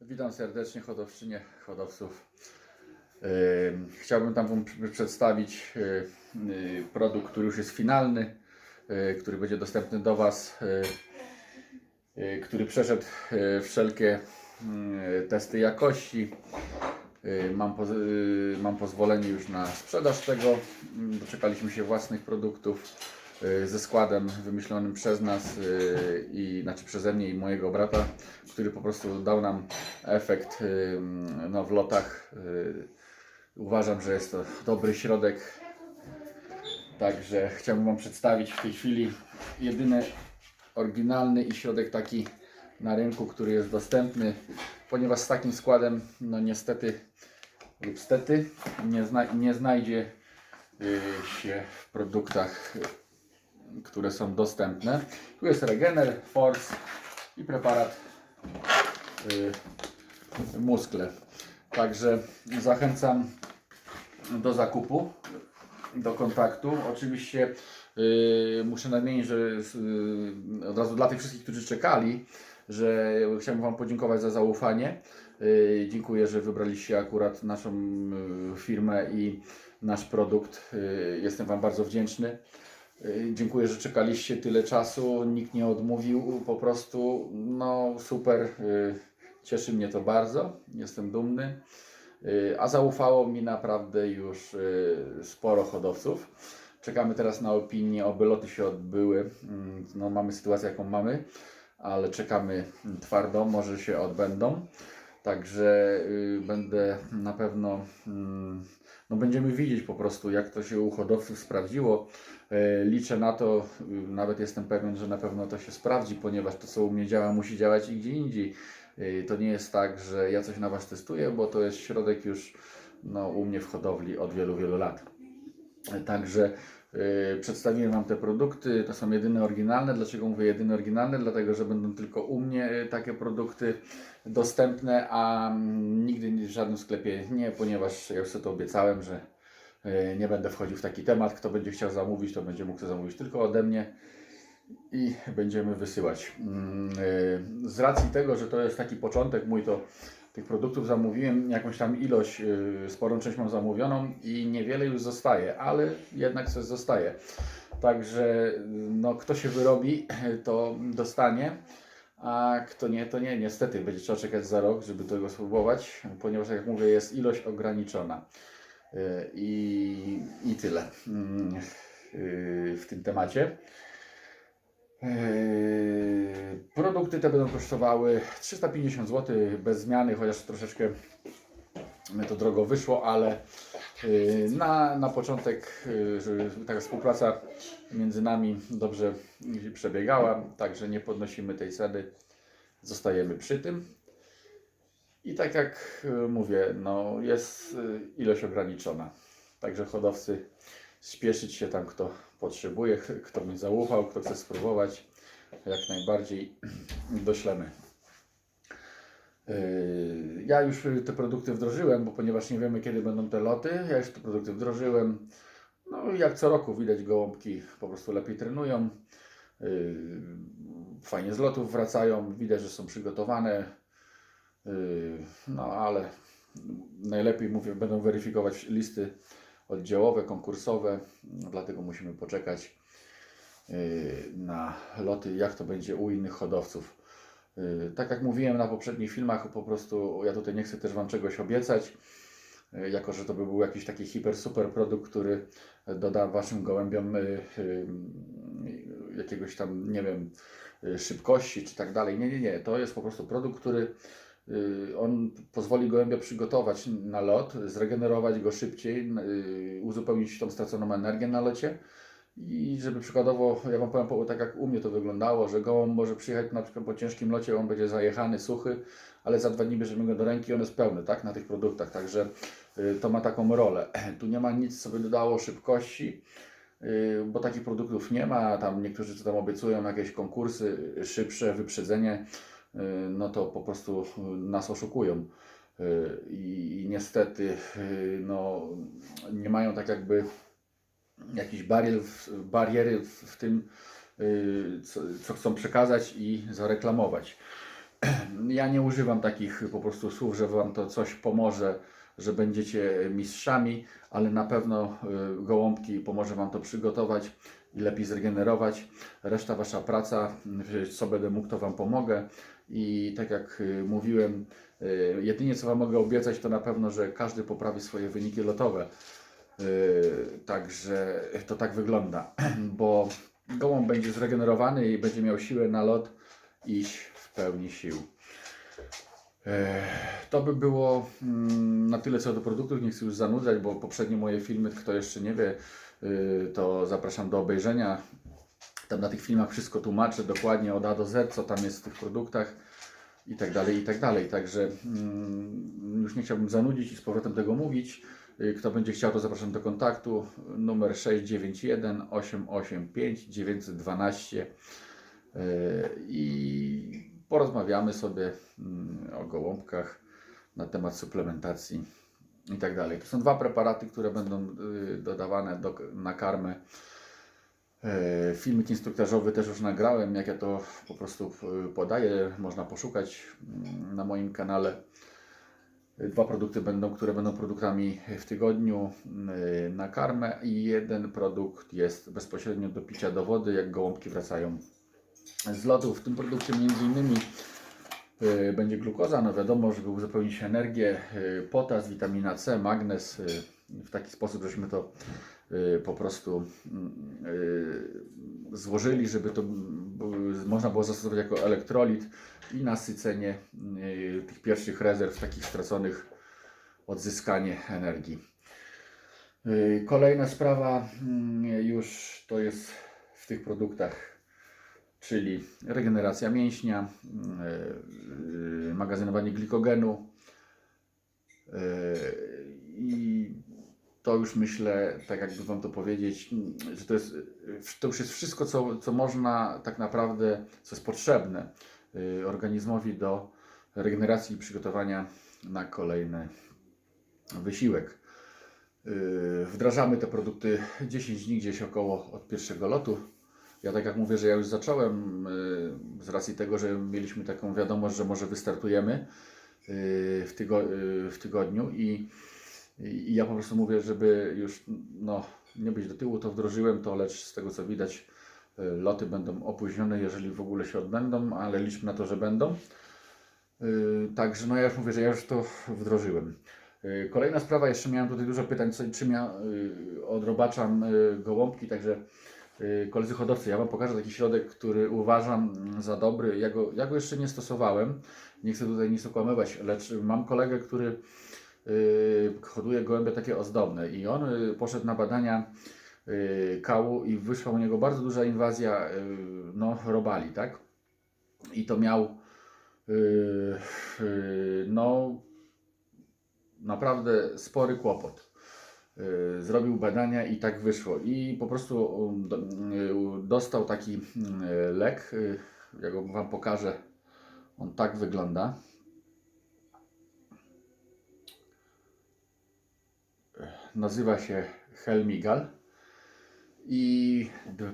Witam serdecznie hodowczynie, hodowców. Chciałbym tam Wam pr- przedstawić yy, yy, produkt, który już jest finalny, yy, który będzie dostępny do Was, który przeszedł wszelkie testy jakości. Mam, mam pozwolenie już na sprzedaż tego. Doczekaliśmy się własnych produktów ze składem wymyślonym przez nas yy, i znaczy przeze mnie i mojego brata, który po prostu dał nam efekt yy, no, w lotach. Uważam, że jest to dobry środek. Także chciałbym Wam przedstawić w tej chwili jedyny oryginalny i środek taki na rynku, który jest dostępny, ponieważ z takim składem, no niestety lub stety, nie, zna, nie znajdzie y, się w produktach, y, które są dostępne. Tu jest Regener, Force i preparat y, Muskle. Także zachęcam do zakupu, do kontaktu. Oczywiście yy, muszę nadmienić, że yy, od razu dla tych wszystkich, którzy czekali, że chciałbym Wam podziękować za zaufanie. Yy, dziękuję, że wybraliście akurat naszą yy, firmę i nasz produkt. Yy, jestem Wam bardzo wdzięczny. Yy, Dziękuję, że czekaliście tyle czasu, nikt nie odmówił, po prostu no super, yy, cieszy mnie to bardzo, jestem dumny. Yy, A zaufało mi naprawdę już sporo hodowców. Czekamy teraz na opinię, oby loty się odbyły. Mm, No, mamy sytuację, jaką mamy, ale czekamy mm, twardo, może się odbędą. Także yy, będę na pewno, mm, no będziemy widzieć po prostu, jak to się u hodowców sprawdziło. Yy, Liczę na to, yy, nawet jestem pewien, że na pewno to się sprawdzi, ponieważ to, co u mnie działa, musi działać i gdzie indziej. Yy, To nie jest tak, że ja coś na Was testuję, bo to jest środek już no, u mnie w hodowli od wielu, wielu lat. Także yy, przedstawiłem Wam te produkty. To są jedyne oryginalne. Dlaczego mówię jedyne oryginalne? Dlatego, że będą tylko u mnie yy, takie produkty dostępne, a mm, nigdy w żadnym sklepie nie, ponieważ ja już sobie to obiecałem, że yy, nie będę wchodził w taki temat. Kto będzie chciał zamówić, to będzie mógł to zamówić tylko ode mnie i będziemy wysyłać. Mm, Z racji tego, że to jest taki początek mój, to tych produktów zamówiłem jakąś tam ilość, yy, sporą część mam zamówioną i niewiele już zostaje, ale jednak coś zostaje. Także no, kto się wyrobi, to dostanie, a kto nie, to nie. Niestety będzie trzeba czekać za rok, żeby tego spróbować, ponieważ jak mówię, jest ilość ograniczona. Yy, I, i tyle mm, yy, w tym temacie. Yy, Produkty te będą kosztowały 350 zł bez zmiany, chociaż troszeczkę to drogo wyszło, ale yy, na, na początek żeby taka współpraca między nami dobrze przebiegała, także nie podnosimy tej ceny, zostajemy przy tym. I tak jak mówię, no jest ilość ograniczona. Także hodowcy spieszyć się tam, kto potrzebuje, kto mi zaufał, kto chce spróbować, jak najbardziej doślemy. Yy, Ja już te produkty wdrożyłem, bo ponieważ nie wiemy kiedy będą te loty, ja już te produkty wdrożyłem. No i jak co roku widać gołąbki po prostu lepiej trenują. Yy, Fajnie z lotów wracają, widać, że są przygotowane. Yy, No ale najlepiej mówię, będą weryfikować listy oddziałowe, konkursowe, dlatego musimy poczekać yy, na loty, jak to będzie u innych hodowców. Yy, Tak jak mówiłem na poprzednich filmach, po prostu ja tutaj nie chcę też Wam czegoś obiecać, yy, jako że to by był jakiś taki hiper, super produkt, który doda Waszym gołębiom jakiegoś tam, nie wiem, szybkości czy tak dalej. Nie, nie, nie. To jest po prostu produkt, który on pozwoli gołębia przygotować na lot, zregenerować go szybciej, yy, uzupełnić tą straconą energię na locie. I żeby przykładowo, ja Wam powiem po- tak jak u mnie to wyglądało, że gołąb może przyjechać na przykład po ciężkim locie, on będzie zajechany, suchy, ale za dwa dni bierzemy go do ręki i on jest pełny, tak, na tych produktach, także y, to ma taką rolę. Tu nie ma nic, co by dodało szybkości, y, bo takich produktów nie ma, tam niektórzy co tam obiecują jakieś konkursy, y, szybsze wyprzedzenie, y, no to po prostu y, nas oszukują. Y, I, i niestety y, no, nie mają tak jakby jakichś barier, bariery w, w tym, y, co, co chcą przekazać i zareklamować. ja nie używam takich po prostu słów, że Wam to coś pomoże, że będziecie mistrzami, ale na pewno y, gołąbki pomoże Wam to przygotować i lepiej zregenerować. Reszta Wasza praca, y, co będę mógł, to Wam pomogę. I tak jak y, mówiłem, jedynie co Wam mogę obiecać, to na pewno, że każdy poprawi swoje wyniki lotowe. Także to tak wygląda, bo gołąb będzie zregenerowany i będzie miał siłę na lot iść w pełni sił. E, To by było mm, na tyle co do produktów. Nie chcę już zanudzać, bo poprzednie moje filmy, kto jeszcze nie wie, y, to zapraszam do obejrzenia. Tam na tych filmach wszystko tłumaczę dokładnie od A do Z, co tam jest w tych produktach i tak dalej, i tak dalej. Także mm, już nie chciałbym zanudzić i z powrotem tego mówić. Y, Kto będzie chciał, to zapraszam do kontaktu. Numer 691 885 912 Yy, i porozmawiamy sobie mm, o gołąbkach na temat suplementacji i tak dalej. To są dwa preparaty, które będą y, dodawane do, na karmę. E, Filmik instruktażowy też już nagrałem, jak ja to po prostu y, podaję. Można poszukać mm, na moim kanale. Dwa produkty będą, które będą produktami w tygodniu y, na karmę i jeden produkt jest bezpośrednio do picia do wody, jak gołąbki wracają z lotu. W tym produkcie między innymi y, będzie glukoza, no wiadomo, żeby uzupełnić energię, y, potas, witamina C, magnez, y, w taki sposób, żeśmy to po prostu mm, złożyli, żeby to można było zastosować jako elektrolit i nasycenie tych pierwszych rezerw, takich straconych, odzyskanie energii. Kolejna sprawa mm, już to jest w tych produktach czyli regeneracja mięśnia, yy, magazynowanie glikogenu. Yy, I to już myślę, tak jakby Wam to powiedzieć, że to, jest, to już jest wszystko, co, co można tak naprawdę, co jest potrzebne organizmowi do regeneracji i przygotowania na kolejny wysiłek. Wdrażamy te produkty 10 dni gdzieś około od pierwszego lotu. Ja tak jak mówię, że ja już zacząłem y, z racji tego, że mieliśmy taką wiadomość, że może wystartujemy y, w, tygo, y, w tygodniu i, i ja po prostu mówię, żeby już no, nie być do tyłu, to wdrożyłem to, lecz z tego co widać loty będą opóźnione, jeżeli w ogóle się odbędą, ale liczmy na to, że będą. Także no ja już mówię, że ja już to wdrożyłem. Kolejna sprawa, jeszcze miałem tutaj dużo pytań, co, czym ja odrobaczam gołąbki, także koledzy hodowcy, ja Wam pokażę taki środek, który uważam za dobry. Ja go, ja go jeszcze nie stosowałem, nie chcę tutaj nic okłamywać, lecz mam kolegę, który y, hoduje gołębie takie ozdobne i on y, poszedł na badania y, kału i wyszła u niego bardzo duża inwazja y, no, robali, tak? I to miał y, y, no naprawdę spory kłopot. Y, Zrobił badania i tak wyszło. I po prostu um, y, dostał taki y, lek. y, Ja go Wam pokażę. On tak wygląda. Nazywa się Helmigal. I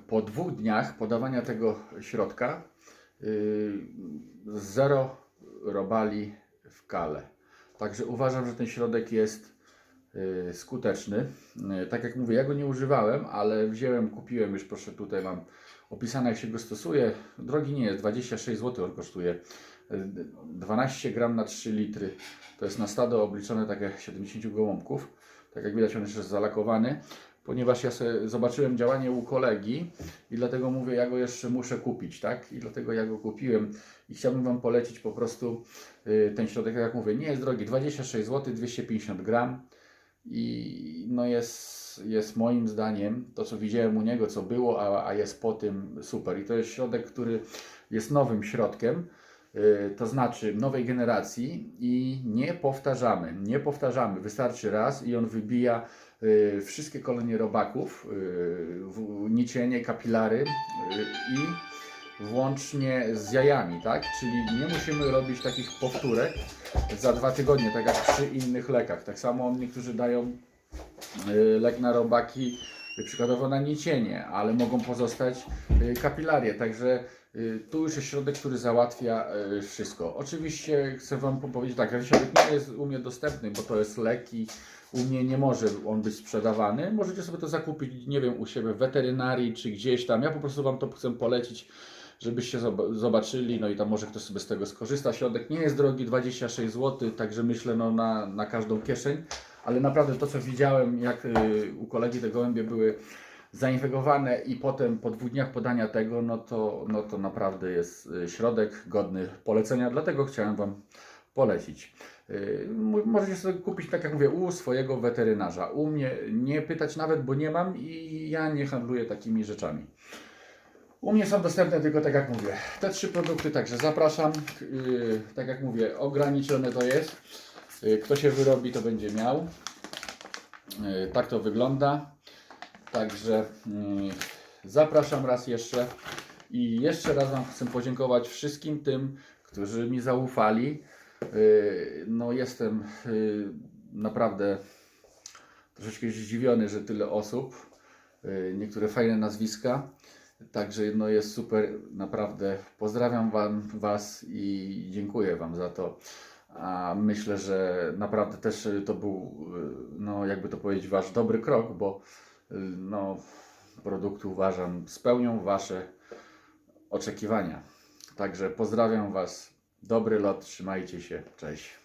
po dwóch dniach podawania tego środka zero robali w kale. Także uważam, że ten środek jest skuteczny. Y, Tak jak mówię, ja go nie używałem, ale wziąłem, kupiłem już, proszę, tutaj mam opisane jak się go stosuje. Drogi nie jest, 26 zł on kosztuje. Y, 12 gram na 3 litry. To jest na stado obliczone tak jak 70 gołąbków. Tak jak widać on jest zalakowany. Ponieważ ja zobaczyłem działanie u kolegi i dlatego mówię, ja go jeszcze muszę kupić, tak? I dlatego ja go kupiłem i chciałbym Wam polecić po prostu y, ten środek, jak mówię, nie jest drogi, 26 zł, 250 gram i no jest, jest moim zdaniem to, co widziałem u niego, co było, a, a jest po tym super. I to jest środek, który jest nowym środkiem, y, to znaczy nowej generacji i nie powtarzamy, nie powtarzamy, wystarczy raz i on wybija y, wszystkie kolonie robaków, y, w- nicienie, kapilary y, i włącznie z jajami, tak? Czyli nie musimy robić takich powtórek za dwa tygodnie, tak jak przy innych lekach. Tak samo niektórzy dają y, lek na robaki y, przykładowo na nicienie, ale mogą pozostać y, kapilarie, także Tu już jest środek, który załatwia wszystko. Oczywiście chcę Wam powiedzieć tak, ten środek nie jest u mnie dostępny, bo to jest lek i u mnie nie może on być sprzedawany. Możecie sobie to zakupić, nie wiem, u siebie w weterynarii czy gdzieś tam. Ja po prostu Wam to chcę polecić, żebyście zob- zobaczyli, no i tam może ktoś sobie z tego skorzysta. Środek nie jest drogi, 26 zł, także myślę no, na, na każdą kieszeń, ale naprawdę to, co widziałem, jak y, u kolegi te gołębie były zainfekowane i potem po dwóch dniach podania tego, no to, no to naprawdę jest y, środek godny polecenia, dlatego chciałem Wam polecić. Y, mo- Możecie sobie kupić, tak jak mówię, u swojego weterynarza. U mnie nie pytać nawet, bo nie mam i ja nie handluję takimi rzeczami. U mnie są dostępne tylko, tak jak mówię, te trzy produkty, także zapraszam. Yy, tak jak mówię, ograniczone to jest. Yy, kto się wyrobi, to będzie miał. Yy, tak to wygląda. Także zapraszam raz jeszcze. I jeszcze raz Wam chcę podziękować wszystkim tym, którzy mi zaufali. No jestem naprawdę troszeczkę zdziwiony, że tyle osób. Niektóre fajne nazwiska. Także no jest super, naprawdę. Pozdrawiam wam, Was i dziękuję Wam za to. A myślę, że naprawdę też to był, no jakby to powiedzieć, Wasz dobry krok, bo no, produkty uważam spełnią Wasze oczekiwania. Także pozdrawiam Was. Dobry lot, trzymajcie się. Cześć.